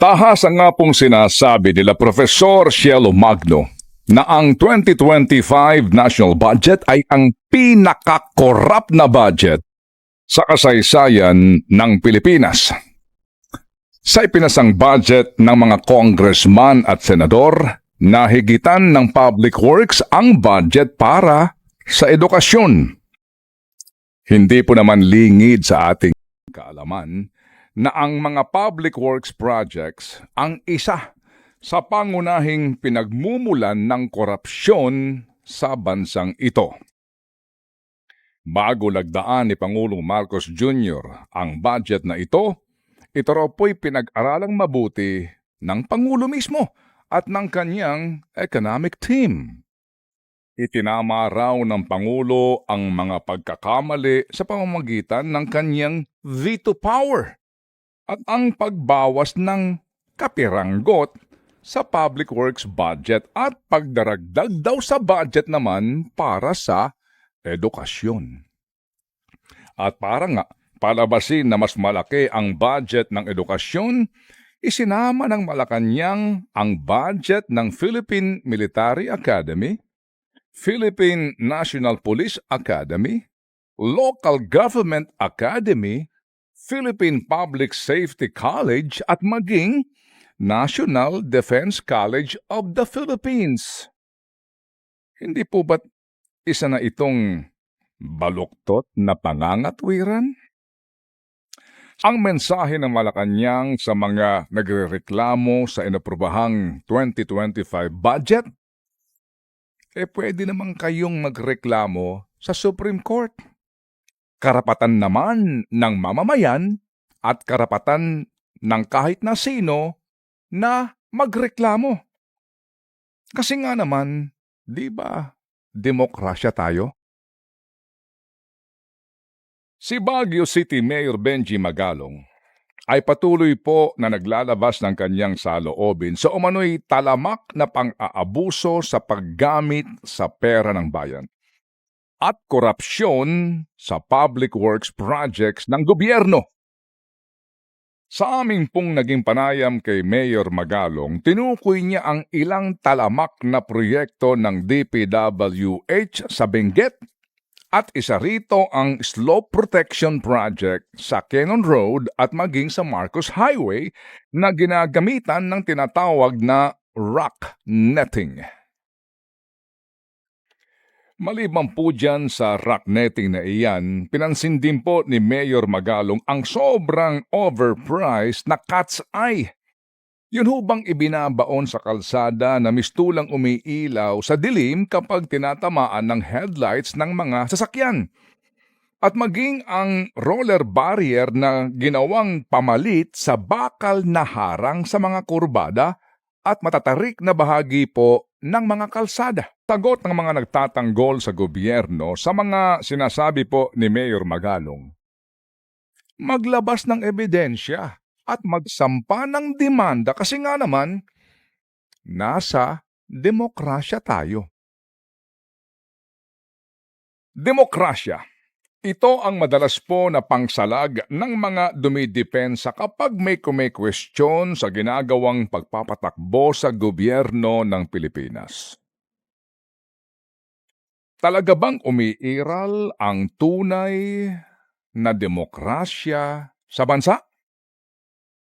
Tahasa nga pong sinasabi nila Profesor Cielo Magno na ang 2025 national budget ay ang pinakakorap na budget sa kasaysayan ng Pilipinas. Sa ipinasang budget ng mga congressman at senador, nahigitan ng Public Works ang budget para sa edukasyon. Hindi po naman lingid sa ating kaalaman na ang mga public works projects ang isa sa pangunahing pinagmumulan ng korupsyon sa bansang ito. Bago lagdaan ni Pangulong Marcos Jr. ang budget na ito, ito raw po'y pinag-aralang mabuti ng Pangulo mismo at ng kanyang economic team. Itinama raw ng Pangulo ang mga pagkakamali sa pamamagitan ng kanyang veto power at ang pagbawas ng kapiranggot sa public works budget at pagdaragdag daw sa budget naman para sa edukasyon. At para nga palabasin na mas malaki ang budget ng edukasyon, isinama ng Malacanang ang budget ng Philippine Military Academy, Philippine National Police Academy, Local Government Academy, Philippine Public Safety College at maging National Defense College of the Philippines. Hindi po ba't isa na itong baluktot na pangangatwiran? Ang mensahe ng Malacanang sa mga nagrereklamo sa inaprobahang 2025 budget, eh pwede naman kayong magreklamo sa Supreme Court. Karapatan naman ng mamamayan at karapatan ng kahit na sino na magreklamo. Kasi nga naman, di ba, demokrasya tayo? Si Baguio City Mayor Benji Magalong ay patuloy po na naglalabas ng kanyang saloobin sa umano'y talamak na pang-aabuso sa paggamit sa pera ng bayan at korupsyon sa public works projects ng gobyerno. Sa aming pong naging panayam kay Mayor Magalong, tinukoy niya ang ilang talamak na proyekto ng DPWH sa Benguet at isa rito ang Slope Protection Project sa Cannon Road at maging sa Marcos Highway na ginagamitan ng tinatawag na rock netting. Maliban po dyan sa rock netting na iyan, pinansin din po ni Mayor Magalong ang sobrang overpriced na cat's eye. Yun ho bang ibinabaon sa kalsada na mistulang umiilaw sa dilim kapag tinatamaan ng headlights ng mga sasakyan? At maging ang roller barrier na ginawang pamalit sa bakal na harang sa mga kurbada at matatarik na bahagi po ng mga kalsada. Tagot ng mga nagtatanggol sa gobyerno sa mga sinasabi po ni Mayor Magalong. Maglabas ng ebidensya at magsampa ng demanda kasi nga naman, nasa demokrasya tayo. Demokrasya. Ito ang madalas po na pangsalag ng mga dumidepensa kapag may kumikwestiyon sa ginagawang pagpapatakbo sa gobyerno ng Pilipinas. Talaga bang umiiral ang tunay na demokrasya sa bansa?